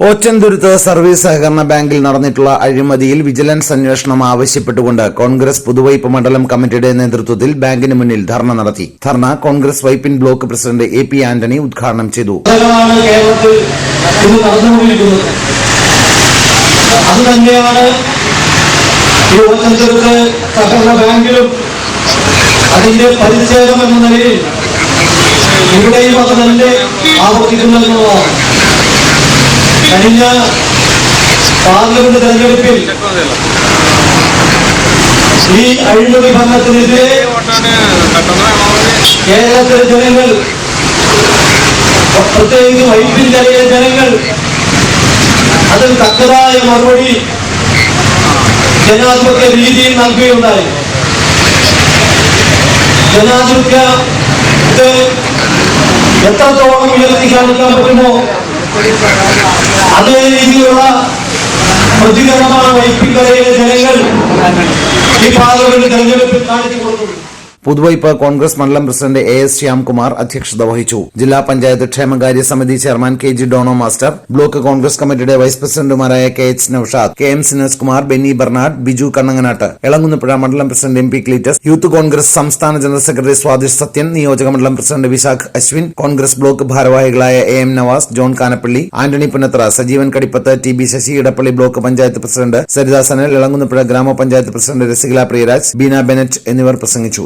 Ochanthuruth service സഹകരണ ബാങ്കിൽ നടന്നിട്ടുള്ള അഴിമതിയിൽ വിജിലൻസ് അന്വേഷണം ആവശ്യപ്പെട്ടുകൊണ്ട് കോൺഗ്രസ് പുതുവൈപ്പ് മണ്ഡലം കമ്മിറ്റിയുടെ നേതൃത്വത്തിൽ ബാങ്കിന് മുന്നിൽ ധർണ നടത്തി. Dharna Congress Vypin block president A P Antony ഉദ്ഘാടനം ചെയ്തു. സഹകരണ ബാങ്കിലും അതിന്റെ പരിച്ഛേദം എന്ന നിലയിൽ ഇവിടെയും അത് തന്നെ കഴിഞ്ഞ പാർലമെന്റ് തെരഞ്ഞെടുപ്പിൽ ഈ അഴിമതി ഭരണത്തിനെതിരെ കേരളത്തിലെ ജനങ്ങൾ പ്രത്യേകിച്ച് വൈപ്പിൻകരയിലെ ജനങ്ങൾ അതിൽ തക്കതായ മറുപടി ജനാധിപത്യ രീതിയിൽ നൽകുകയുണ്ടായി. ജനാധിപത്യത്തെ എത്രത്തോളം ഉയർത്തി കാണിക്കാൻ പറ്റുമോ അതേ രീതിയിലുള്ള പ്രതികരണമാണ് ജനങ്ങൾ ഈ പാർലമെന്റ് തെരഞ്ഞെടുപ്പിൽ കാണിച്ചു കൊടുക്കുന്നത്. പുതുവൈപ്പ് കോൺഗ്രസ് മണ്ഡലം പ്രസിഡന്റ് എ എസ് ശ്യാംകുമാർ അധ്യക്ഷത വഹിച്ചു. ജില്ലാ പഞ്ചായത്ത് ക്ഷേമകാര്യ സമിതി chairman K G Dono master block Congress കമ്മിറ്റിയുടെ വൈസ് പ്രസിഡന്റുമാരായ K H Naushad K M Sinoj Kumar Benny Bernard Biju Kannanganattu Elankunnapuzha മണ്ഡലം president M P Cletus youth Congress സംസ്ഥാന ജനറൽ സെക്രട്ടറി സ്വാതിഷ് സത്യൻ നിയോജക മണ്ഡലം പ്രസിഡന്റ് വിശാഖ് അശ്വിൻ കോൺഗ്രസ് ബ്ലോക്ക് ഭാരവാഹികളായ A M Navas John Kanappally Antony Punnathra Sajeevan Kadippath T B Sasi Edappally block panchayat president Sarithasanal Sanal ഗ്രാമപഞ്ചായത്ത് president Rasikala Priyaraj Beena Bennett എന്നിവർ പ്രസംഗിച്ചു.